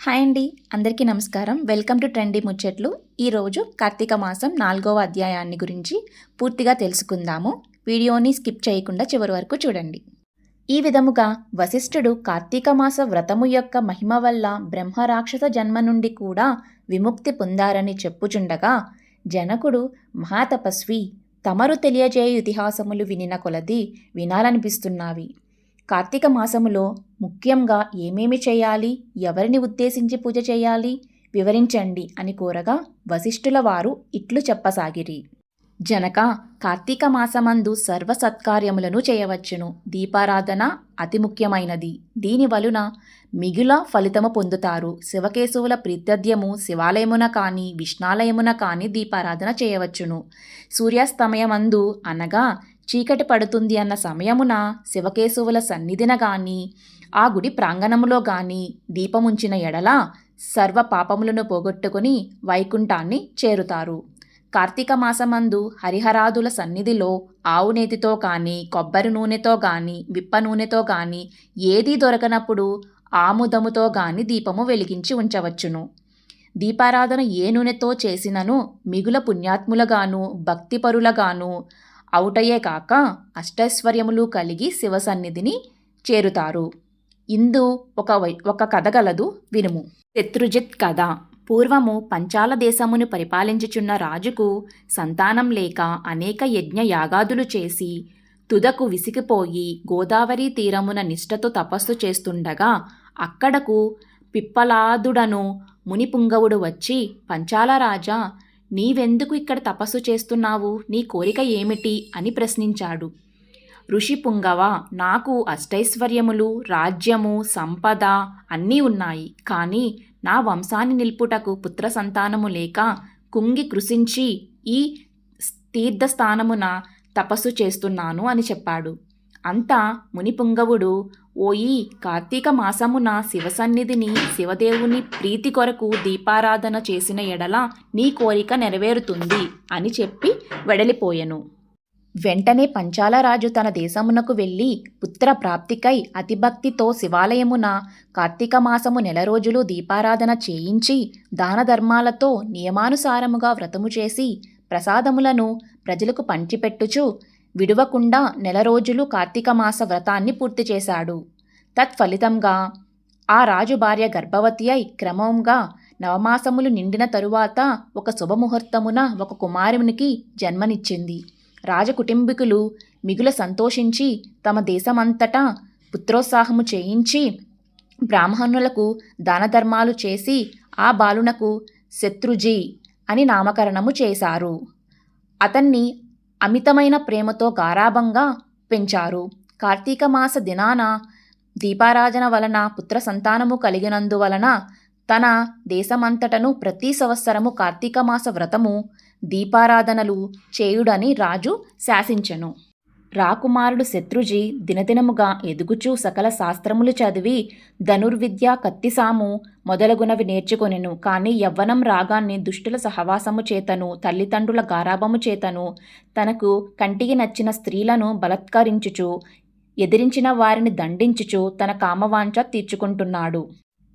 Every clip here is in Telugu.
హాయ్ అండి అందరికీ నమస్కారం. వెల్కమ్ టు ట్రెండీ ముచ్చట్లు. ఈరోజు కార్తీక మాసం నాలుగవ అధ్యాయాన్ని గురించి పూర్తిగా తెలుసుకుందాము. వీడియోని స్కిప్ చేయకుండా చివరి వరకు చూడండి. ఈ విధముగా వశిష్ఠుడు కార్తీక మాస వ్రతము యొక్క మహిమ వల్ల బ్రహ్మరాక్షస జన్మ నుండి కూడా విముక్తి పొందారని చెప్పుచుండగా జనకుడు మహాతపస్వి తమరు తెలియజేయు ఇతిహాసములు వినిన కొలది వినాలనిపిస్తున్నావి. కార్తీక మాసములో ముఖ్యంగా ఏమేమి చేయాలి? ఎవరిని ఉద్దేశించి పూజ చేయాలి? వివరించండి అని కోరగా వశిష్ఠుల వారు ఇట్లు చెప్పసాగిరి. జనక కార్తీక మాసమందు సర్వ సత్కార్యములను చేయవచ్చును. దీపారాధన అతి ముఖ్యమైనది. దీని వలన మిగుల ఫలితము పొందుతారు. శివకేశవుల ప్రీత్యర్థ్యము శివాలయమున కానీ విష్ణాలయమున కానీ దీపారాధన చేయవచ్చును. సూర్యాస్తమయమందు అనగా చీకటి పడుతుంది అన్న సమయమున శివకేశవుల సన్నిధిన గాని ఆ గుడి ప్రాంగణములో గాని దీపముంచిన ఎడల సర్వ పాపములను పోగొట్టుకుని వైకుంఠాన్ని చేరుతారు. కార్తీక మాసమందు హరిహరాదుల సన్నిధిలో ఆవు నేతితో కానీ కొబ్బరి నూనెతో కానీ విప్ప నూనెతో కానీ ఏదీ దొరకనప్పుడు ఆముదముతో గాని దీపము వెలిగించి ఉంచవచ్చును. దీపారాధన ఏ నూనెతో చేసినను మిగుల పుణ్యాత్ములగాను భక్తిపరులగాను అవుటయే కాక అష్టైశ్వర్యములు కలిగి శివసన్నిధిని చేరుతారు. ఇందు ఒక వై ఒక కథ గలదు వినుము. శత్రుజిత్ కథ. పూర్వము పంచాల దేశమును పరిపాలించుచున్న రాజుకు సంతానం లేక అనేక యజ్ఞ యాగాదులు చేసి తుదకు విసిగిపోయి గోదావరి తీరమున నిష్ఠతో తపస్సు చేస్తుండగా అక్కడకు పిప్పలాదుడను మునిపుంగవుడు వచ్చి పంచాల రాజా నీవెందుకు ఇక్కడ తపస్సు చేస్తున్నావు? నీ కోరిక ఏమిటి? అని ప్రశ్నించాడు. ఋషి పుంగవ నాకు అష్టైశ్వర్యములు రాజ్యము సంపద అన్నీ ఉన్నాయి. కానీ నా వంశాన్ని నిల్పుటకు పుత్ర సంతానము లేక కుంగి కృషించి ఈ తీర్థస్థానమున తపస్సు చేస్తున్నాను అని చెప్పాడు. అంతా మునిపుంగవుడు ఓయి కార్తీక మాసమున శివసన్నిధిని శివదేవుని ప్రీతి కొరకు దీపారాధన చేసిన ఎడల నీ కోరిక నెరవేరుతుంది అని చెప్పి వెడలిపోయెను. వెంటనే పంచాలరాజు తన దేశమునకు వెళ్ళి పుత్ర ప్రాప్తికై అతిభక్తితో శివాలయమున కార్తీక మాసము నెల రోజులు దీపారాధన చేయించి దానధర్మాలతో నియమానుసారముగా వ్రతము చేసి ప్రసాదములను ప్రజలకు పంచిపెట్టుచు విడువకుండా నెల రోజులు కార్తీకమాస వ్రతాన్ని పూర్తి చేశాడు. తత్ఫలితంగా ఆ రాజు భార్య గర్భవతి అయి క్రమంగా నవమాసములు నిండిన తరువాత ఒక శుభముహూర్తమున ఒక కుమారునికి జన్మనిచ్చింది. రాజకుటుంబీకులు మిగుల సంతోషించి తమ దేశమంతటా పుత్రోత్సాహము చేయించి బ్రాహ్మణులకు దానధర్మాలు చేసి ఆ బాలునకు శత్రుజీ అని నామకరణము చేశారు. అతన్ని అమితమైన ప్రేమతో గారాభంగా పెంచారు. కార్తీక మాస దినాన దీపారాధన వలన పుత్ర సంతానము కలిగినందువలన తన దేశమంతటను ప్రతి సంవత్సరము కార్తీక మాస వ్రతము దీపారాధనలు చేయుడని రాజు శాసించెను. రాకుమారుడు శత్రుజీ దినదినముగా ఎదుగుచూ సకల శాస్త్రములు చదివి ధనుర్విద్య కత్తిసాము మొదలగునవి నేర్చుకొనెను. కానీ యవ్వనం రాగాన్ని దుష్టుల సహవాసము చేతను తల్లిదండ్రుల గారాభము చేతను తనకు కంటికి నచ్చిన స్త్రీలను బలత్కరించుచు ఎదిరించిన వారిని దండించుచు తన కామవాంఛ తీర్చుకుంటున్నాడు.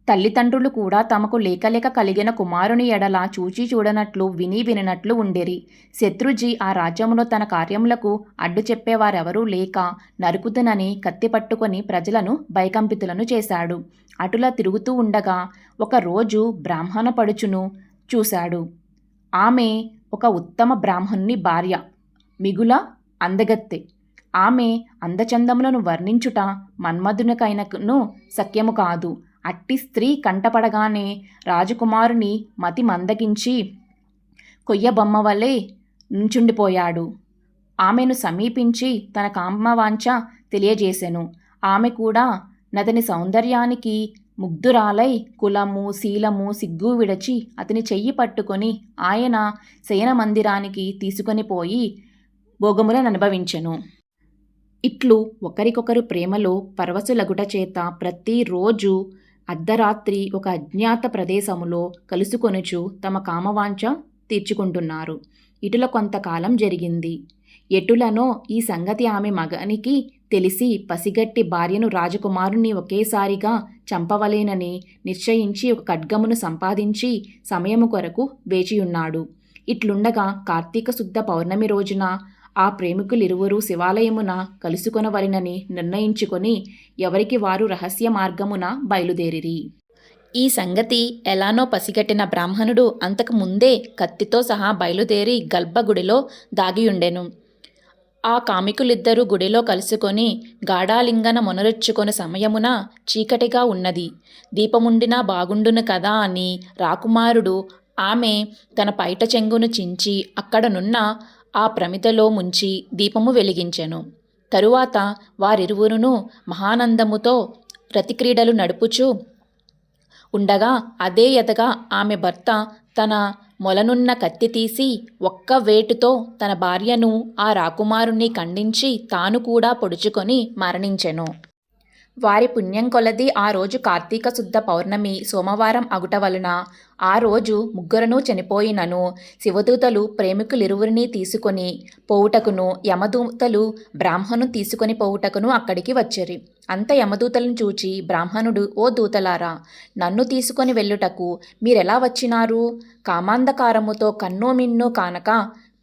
తల్లిదండ్రులు కూడా తమకు లేకలేక కలిగిన కుమారుని ఎడల చూచి చూడనట్లు విని విననట్లు ఉండేరి. శత్రుజీ ఆ రాజ్యములో తన కార్యములకు అడ్డు చెప్పేవారెవరూ లేక నరుకుతునని కత్తి పట్టుకొని ప్రజలను భయకంపితులను చేశాడు. అటులా తిరుగుతూ ఉండగా ఒకరోజు బ్రాహ్మణ పడుచును చూశాడు. ఆమె ఒక ఉత్తమ బ్రాహ్మణుని భార్య మిగుల అందగత్తె. ఆమె అందచందములను వర్ణించుట మన్మధునికైనను సఖ్యము కాదు. అట్టి స్త్రీ కంటపడగానే రాజకుమారుని మతి మందగించి కొయ్యబొమ్మ వలె నుంచుండిపోయాడు. ఆమెను సమీపించి తన కామవాంఛ తెలియజేసెను. ఆమె కూడా నతని సౌందర్యానికి ముగ్ధురాలై కులము శీలము సిగ్గు విడచి అతని చెయ్యి పట్టుకొని ఆయన శయన మందిరానికి తీసుకొని పోయి భోగములను అనుభవించెను. ఇట్లు ఒకరికొకరు ప్రేమలో పరవశులగుట చేత ప్రతిరోజు అర్ధరాత్రి ఒక అజ్ఞాత ప్రదేశములో కలుసుకొనుచు తమ కామవాంఛ తీర్చుకుంటున్నారు. ఇటుల కొంతకాలం జరిగింది. ఎటులనో ఈ సంగతి ఆమె మగనికి తెలిసి పసిగట్టి భార్యను రాజకుమారుని ఒకేసారిగా చంపవలేనని నిశ్చయించి ఒక ఖడ్గమును సంపాదించి సమయము కొరకు వేచియున్నాడు. ఇట్లుండగా కార్తీక శుద్ధ పౌర్ణమి రోజున ఆ ప్రేమికులిరువురు శివాలయమున కలుసుకొనవలెనని నిర్ణయించుకొని ఎవరికి వారు రహస్య మార్గమున బయలుదేరిరి. ఈ సంగతి ఎలానో పసిగట్టిన బ్రాహ్మణుడు అంతకు ముందే కత్తితో సహా బయలుదేరి గర్భగుడిలో దాగియుండెను. ఆ కామికులిద్దరూ గుడిలో కలుసుకొని గాఢాలింగన మొనరుచ్చుకొని సమయమున చీకటిగా ఉన్నది. దీపముండినా బాగుండును కదా అని రాకుమారుడు ఆమె తన పైట చెంగును చించి అక్కడనున్న ఆ ప్రమిదలో ముంచి దీపము వెలిగించెను. తరువాత వారిరువురును మహానందముతో రతిక్రీడలు నడుపుచూ ఉండగా అదే ఎదగా ఆమె భర్త తన మొలనున్న కత్తి తీసి ఒక్క వేటుతో తన భార్యను ఆ రాకుమారుణ్ణి ఖండించి తాను కూడా పొడుచుకొని మరణించెను. వారి పుణ్యం కొలది ఆ రోజు కార్తీక శుద్ధ పౌర్ణమి సోమవారం అగుట వలన. ఆ రోజు ముగ్గురను చనిపోయినను. శివదూతలు ప్రేమికులిరువురిని తీసుకొని పోవుటకును యమదూతలు బ్రాహ్మణు తీసుకొని పోవుటకును అక్కడికి వచ్చిరి. అంత యమదూతలను చూచి బ్రాహ్మణుడు ఓ దూతలారా నన్ను తీసుకొని వెళ్ళుటకు మీరెలా వచ్చినారు? కామాంధకారముతో కన్నో మిన్నో కానక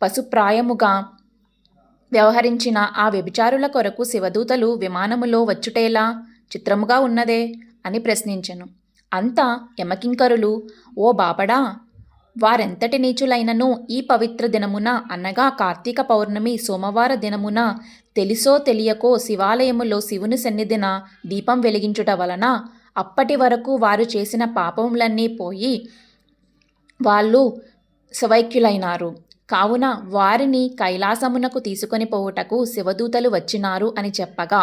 పశుప్రాయముగా వ్యవహరించిన ఆ వ్యభిచారుల కొరకు శివదూతలు విమానములో వచ్చుటేలా చిత్రముగా ఉన్నదే అని ప్రశ్నించెను. అంతా యమకింకరులు ఓ బాపడా! వారెంతటి నీచులైనను ఈ పవిత్ర దినమున అనగా కార్తీక పౌర్ణమి సోమవార దినమున తెలిసో తెలియకో శివాలయములో శివుని సన్నిధిన దీపం వెలిగించుట వలన అప్పటి వరకు వారు చేసిన పాపములన్నీ పోయి వాళ్ళు శవైక్యులైనారు కావున వారిని కైలాసమునకు తీసుకొని పోవుటకు శివదూతలు వచ్చినారు అని చెప్పగా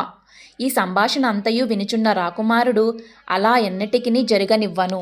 ఈ సంభాషణ అంతయు వినుచున్న రాకుమారుడు అలా ఎన్నటికినీ జరగనివ్వను.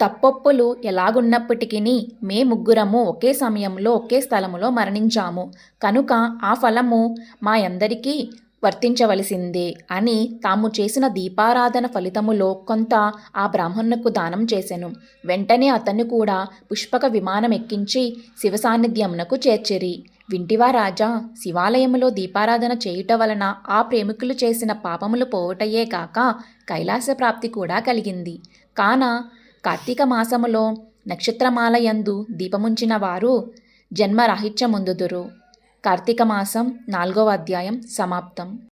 తప్పొప్పులు ఎలాగున్నప్పటికీ మే ముగ్గురము ఒకే సమయంలో ఒకే స్థలములో మరణించాము. కనుక ఆ ఫలము మా అందరికీ వర్తించవలసిందే అని తాము చేసిన దీపారాధన ఫలితములో కొంత ఆ బ్రాహ్మణుకు దానం చేసెను. వెంటనే అతన్ని కూడా పుష్పక విమానం ఎక్కించి శివ సాన్నిధ్యమునకు చేర్చిరి. వింటివా రాజా శివాలయములో దీపారాధన చేయుట వలన ఆ ప్రేమికులు చేసిన పాపములు పోవటయే కాక కైలాస ప్రాప్తి కూడా కలిగింది. కాన కార్తీక మాసములో నక్షత్రమాలయందు దీపముంచిన వారు జన్మరాహిత్యముందుదురు. కార్తీక మాసం నాలుగవ అధ్యాయం సమాప్తం.